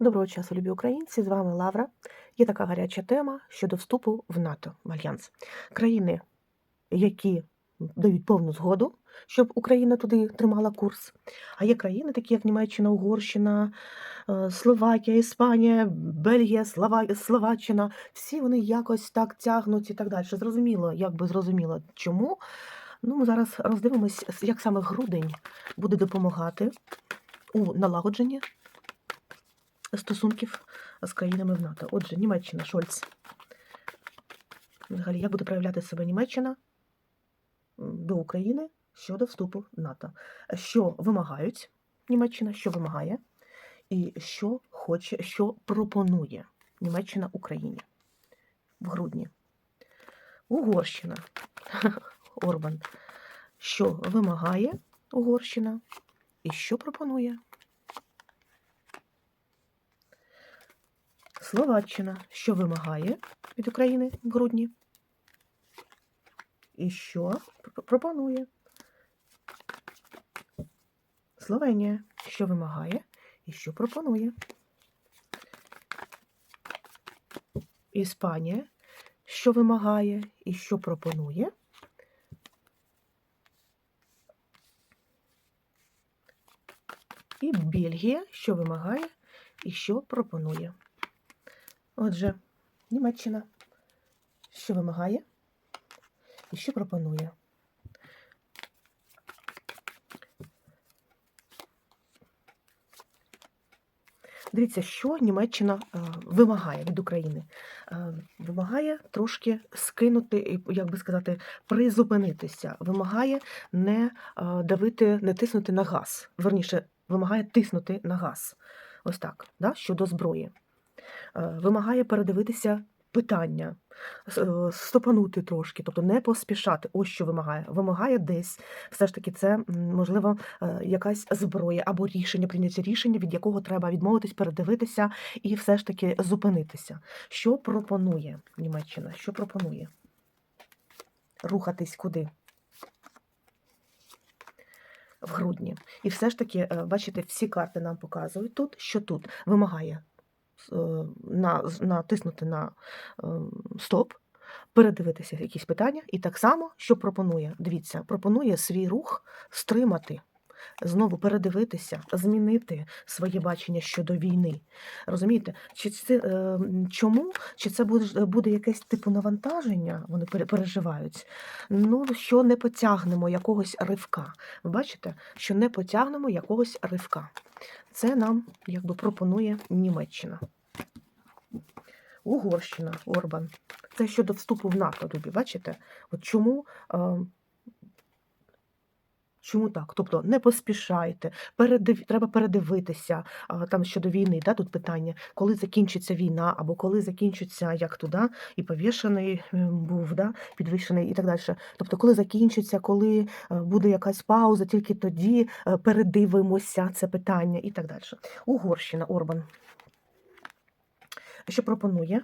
Доброго часу, любі українці! З вами Лавра. Є така гаряча тема щодо вступу в НАТО в Альянс. Країни, які дають повну згоду, щоб Україна туди тримала курс. А є країни, такі як Німеччина, Угорщина, е, Словакія, Іспанія, Бельгія, Слова... Словаччина. Всі вони якось так тягнуть і так далі. Зрозуміло, як би зрозуміло, чому. Ну, ми зараз роздивимось, як саме грудень буде допомагати у налагодженні стосунків з країнами в НАТО. Отже, Німеччина, Шольц. Взагалі, як буде проявляти себе Німеччина до України щодо вступу в НАТО? Що вимагають Німеччина, що вимагає, і що хоче, що пропонує Німеччина Україні в грудні. Угорщина. Орбан. Що вимагає Угорщина і що пропонує? Словаччина, що вимагає від України в грудні? І що пропонує? Словенія, що вимагає і що пропонує? Іспанія, що вимагає і що пропонує? І Бельгія, що вимагає і що пропонує. Отже, Німеччина, що вимагає і що пропонує. Дивіться, що Німеччина е, вимагає від України. Е, вимагає трошки скинути, як би сказати, призупинитися. Вимагає не е, давити, не тиснути на газ. Верніше, вимагає тиснути на газ. Ось так, да? щодо зброї. Е, вимагає передивитися питання, е, стопанути трошки, тобто не поспішати. Ось що вимагає. Вимагає десь все ж таки це можливо е, якась зброя або рішення, прийняття рішення, від якого треба відмовитись, передивитися і все ж таки зупинитися. Що пропонує Німеччина? Що пропонує? Рухатись куди? В грудні. І все ж таки, бачите, всі карти нам показують тут, що тут вимагає на, натиснути на е, стоп, передивитися якісь питання, і так само, що пропонує. Дивіться, пропонує свій рух стримати, знову передивитися, змінити своє бачення щодо війни. Розумієте? Чи це е, чому? Чи це буде, буде якесь типу навантаження? Вони переживають. Ну, що не потягнемо якогось ривка. Ви бачите, що не потягнемо якогось ривка. Це нам якби пропонує Німеччина. Угорщина, Орбан. Це щодо вступу в НАТО, любі, бачите? От чому, е, чому так? Тобто не поспішайте, передив, треба передивитися а, там щодо війни, да, тут питання, коли закінчиться війна, або коли закінчиться як туди, і повішений е, був, да, підвішений і так далі. Тобто, коли закінчиться, коли е, буде якась пауза, тільки тоді е, передивимося це питання і так далі. Угорщина, Орбан. Що пропонує?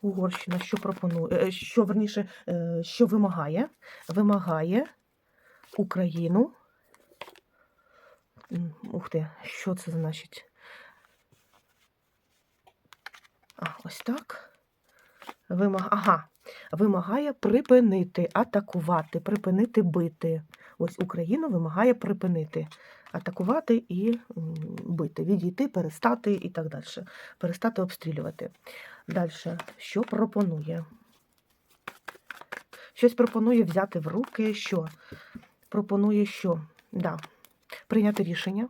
Угорщина, що пропонує, е, що верніше, е, що вимагає? Вимагає Україну. Ух ти, що це значить? А, ось так. Вимаг... Ага. Вимагає припинити атакувати, припинити бити. Ось Україна вимагає припинити атакувати і бити, відійти, перестати і так далі. Перестати обстрілювати. Далі, що пропонує? Щось пропонує взяти в руки, що? Пропонує що? Да. Прийняти рішення.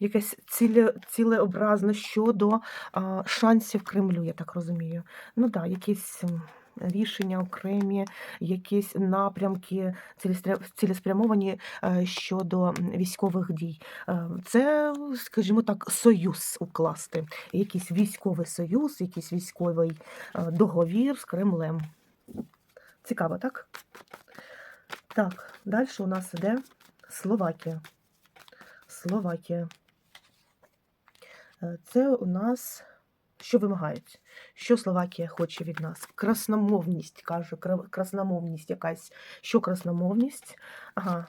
Якесь ціле, цілеобразне щодо а, шансів Кремлю, я так розумію. Ну так, якісь рішення окремі, якісь напрямки цілеспрямовані е, щодо військових дій. Е, Це, скажімо так, союз укласти, якийсь військовий союз, якийсь військовий е, договір з Кремлем. Цікаво, так? Так, далі у нас іде Словакія. Словакія. Е, Це у нас що вимагають? Що Словакія хоче від нас? Красномовність, каже, красномовність якась. Що красномовність? Ага.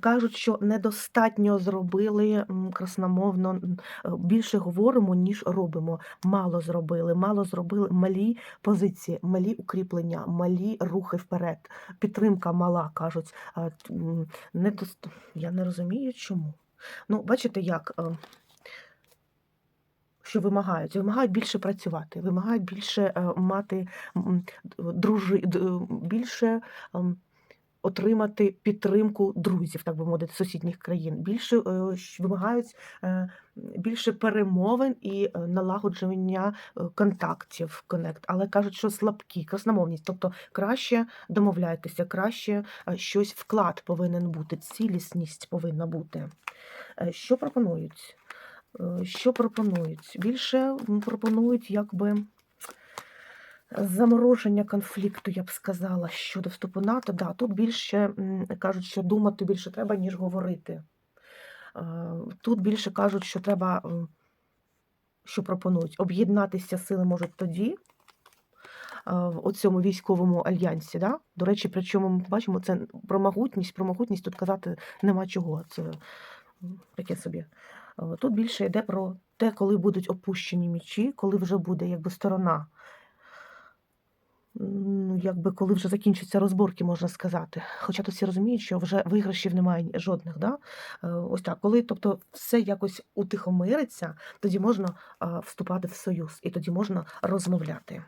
Кажуть, що недостатньо зробили красномовно, е, більше говоримо, ніж робимо. Мало зробили, мало зробили малі позиції, малі укріплення, малі рухи вперед. Підтримка мала, кажуть. Я не розумію, чому. Ну, бачите, як. е, Що вимагають? Вимагають більше працювати, вимагають більше е, мати дружи, більше ем, отримати підтримку друзів, так би мовити, сусідніх країн. Більше е, вимагають е, більше перемовин і е, налагодження контактів, конект. Але кажуть, що слабкі, красномовність, тобто краще домовляйтеся, краще щось вклад повинен бути, цілісність повинна бути. Що пропонують? Що пропонують? Більше пропонують якби замороження конфлікту, я б сказала, щодо вступу НАТО. Да, тут більше кажуть, що думати більше треба, ніж говорити. Е, Тут більше кажуть, що треба, що пропонують, об'єднатися сили можуть тоді, е, в оцьому військовому альянсі. Да? До речі, причому ми бачимо це про могутність, про могутність тут казати нема чого. Це таке собі. Е, Тут більше йде про те, коли будуть опущені мічі, коли вже буде якби сторона. Ну, якби коли вже закінчаться розборки, можна сказати. Хоча тут всі розуміють, що вже виграшів немає жодних. Да? Е, Ось так, коли тобто, все якось утихомириться, тоді можна вступати в союз і тоді можна розмовляти.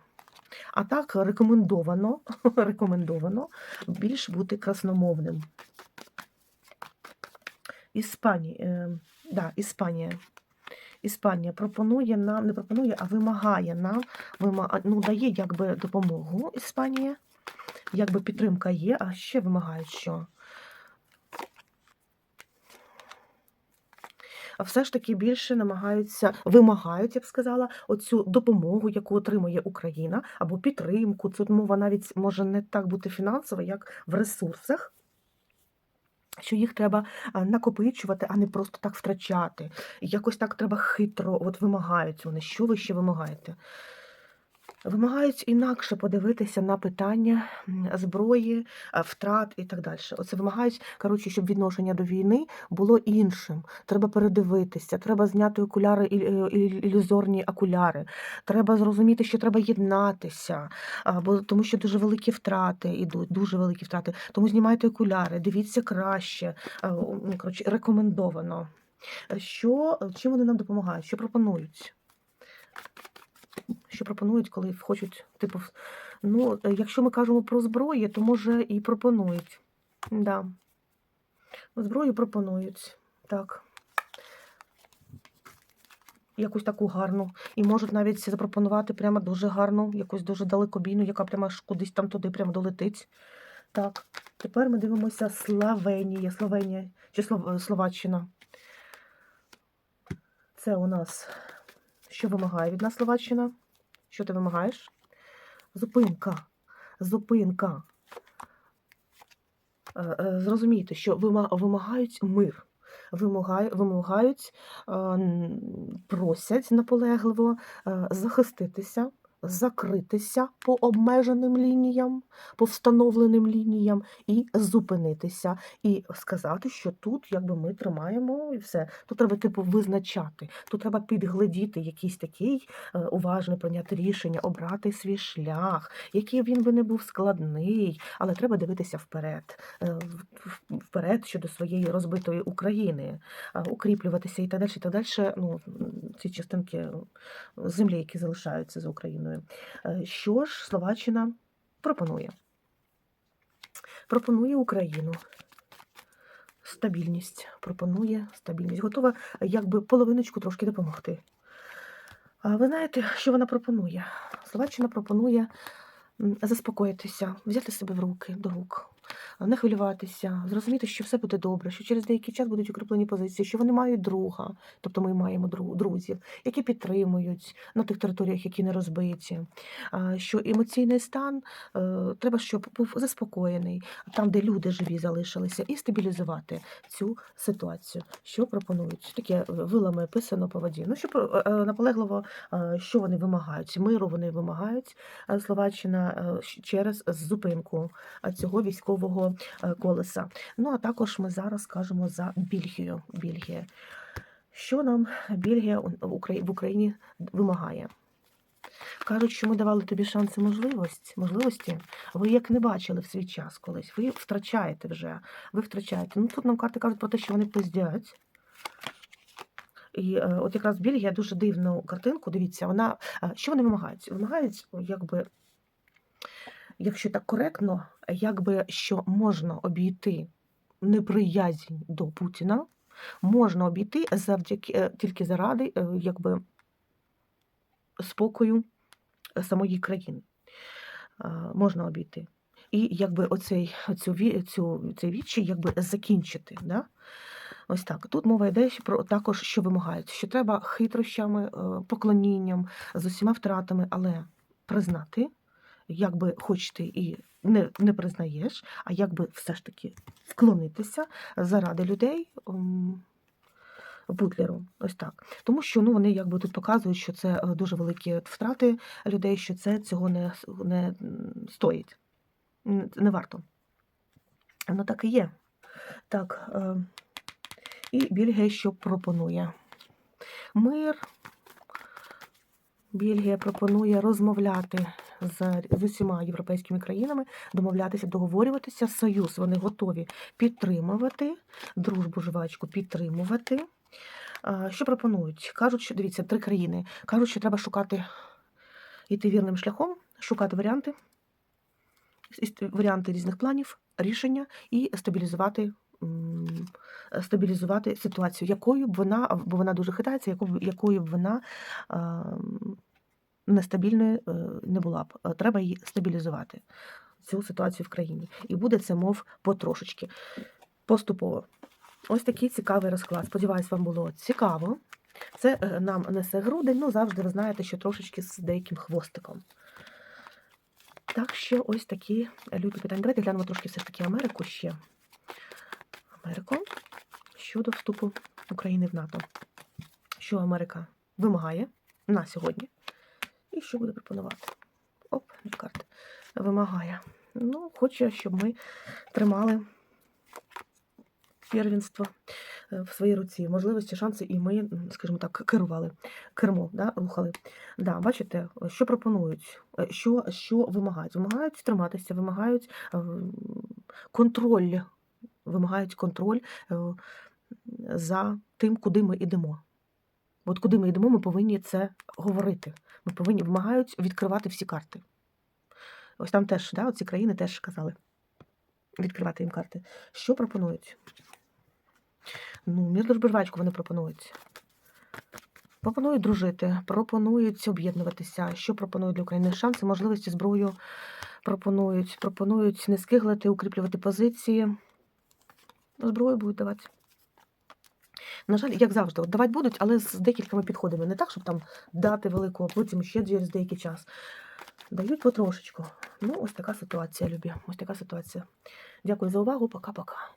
А так рекомендовано, рекомендовано більш бути красномовним. Іспанія, е, да, Іспанія. Іспанія пропонує нам, не пропонує, а вимагає нам, вима- ну, дає якби допомогу Іспанія, якби підтримка є, а ще вимагають що? А все ж таки більше намагаються, вимагають, я б сказала, оцю допомогу, яку отримує Україна, або підтримку. Тут мова навіть може не так бути фінансова, як в ресурсах. Що їх треба накопичувати, а не просто так втрачати. Якось так треба хитро, от вимагають вони. Що ви ще вимагаєте? Вимагають інакше подивитися на питання зброї, втрат і так далі. Оце вимагають, коротше, щоб відношення до війни було іншим. Треба передивитися, треба зняти окуляри, і- ілюзорні окуляри. Треба зрозуміти, що треба єднатися, бо тому що дуже великі втрати йдуть, дуже великі втрати. Тому знімайте окуляри, дивіться краще. ну, Коротше, рекомендовано. Що, чим вони нам допомагають? Що пропонують? Що пропонують, коли хочуть, типу, ну, е, якщо ми кажемо про зброю, то може і пропонують. Да. Зброю пропонують. Так. Якусь таку гарну. І можуть навіть запропонувати прямо дуже гарну, якусь дуже далекобійну, яка прямо аж кудись там туди прямо долетить. Так. Тепер ми дивимося Словенія. Словенія чи Словаччина. Це у нас що вимагає від нас Словаччина? Що ти вимагаєш? Зупинка. Зупинка. Е, е, Зрозумійте, що вимагають мир. Вимагають, е, просять наполегливо захиститися, закритися по обмеженим лініям, по встановленим лініям, і зупинитися, і сказати, що тут якби ми тримаємо і все. Тут треба типу визначати, тут треба підглядіти якийсь такий е, уважний прийняти рішення, обрати свій шлях, який він би не був складний, але треба дивитися вперед, е, вперед щодо своєї розбитої України, е, укріплюватися і так далі. І так далі. Ну, ці частинки землі, які залишаються за Україною. Е, Що ж Словаччина пропонує? Пропонує Україну. Стабільність. Пропонує стабільність. Готова якби половиночку трошки допомогти. Ви знаєте, що вона пропонує? Словаччина пропонує заспокоїтися, взяти себе в руки до рук, не хвилюватися, зрозуміти, що все буде добре, що через деякий час будуть укріплені позиції, що вони мають друга, тобто ми маємо дру- друзів, які підтримують на тих територіях, які не розбиті. Що емоційний стан е, треба, щоб був заспокоєний, там, де люди живі залишилися, і стабілізувати цю ситуацію. Що пропонують? Таке е, вилами писано по воді. Ну, що е, наполегливо, що вони вимагають? Миру вони вимагають Словаччина через зупинку цього військового е, колеса. Ну, а також ми зараз скажемо за Бельгію. Бельгія. Що нам Бельгія у- в Україні вимагає? Кажуть, що ми давали тобі шанси можливості, можливості. Ви як не бачили в свій час колись. Ви втрачаєте вже. Ви втрачаєте. Ну тут нам карти кажуть про те, що вони пиздять. І е, от якраз Бельгія дуже дивну картинку. Дивіться, вона е, що вони вимагають? Вимагають, якби, якщо так коректно, якби що можна обійти неприязнь до Путіна, можна обійти завдяки е, тільки заради е, якби спокою самої країни. Е, Можна обійти. І якби оцей, цю, цю, цей відчай якби закінчити. Да? Ось так. Тут мова йде про також, що вимагають, що треба хитрощами, е, поклонінням, з усіма втратами, але признати, якби хоч ти і не, не признаєш, а якби все ж таки вклонитися заради людей. м, Бутлеру, ось так. Тому що ну, вони якби тут показують, що це е, дуже великі втрати людей, що це цього не, не стоїть. Не варто. Ну так і є. Так. Е, і Бельгія що пропонує? Мир. Бельгія пропонує розмовляти з, з усіма європейськими країнами, домовлятися, договорюватися. Союз вони готові підтримувати, дружбу жвачку підтримувати. Що пропонують? Кажуть, що дивіться, три країни. Кажуть, що треба шукати, йти вірним шляхом, шукати варіанти, варіанти різних планів, рішення і стабілізувати. М, Стабілізувати ситуацію, якою б вона, бо вона дуже хитається, якою б вона ем, нестабільною е, не була б. Е, Треба її стабілізувати, цю ситуацію в країні. І буде це, мов, потрошечки, поступово. Ось такий цікавий розклад. Сподіваюсь, вам було цікаво. Це е, нам несе грудень, ну завжди ви знаєте, що трошечки з деяким хвостиком. Так що ось такі любі питання. Давайте глянемо трошки все ж таки Америку ще. Америку щодо вступу України в НАТО. Що Америка вимагає на сьогодні? І що буде пропонувати? Оп, дві карти. Вимагає. Ну, хоче, щоб ми тримали первенство е, в своїй руці, можливості, шанси, і ми, скажімо так, керували, кермо, да, рухали. Да, бачите, що пропонують, е, що, що вимагають? Вимагають триматися, вимагають е, контроль, вимагають контроль е, за тим, куди ми йдемо. От куди ми йдемо, ми повинні це говорити. Ми повинні вимагають відкривати всі карти. Ось там теж, да, ці країни теж казали відкривати їм карти. Що пропонують? Ну, мір жвачку вони пропонують. Пропонують дружити, пропонують об'єднуватися. Що пропонують для України? Шанси, можливості, зброю пропонують. Пропонують не скиглити, укріплювати позиції. Зброю будуть давати. На жаль, як завжди, от давати будуть, але з декількома підходами. Не так, щоб там дати велику, а потім ще через деякий час. Дають потрошечку. Ну, ось така ситуація, любі. Ось така ситуація. Дякую за увагу. Пока-пока.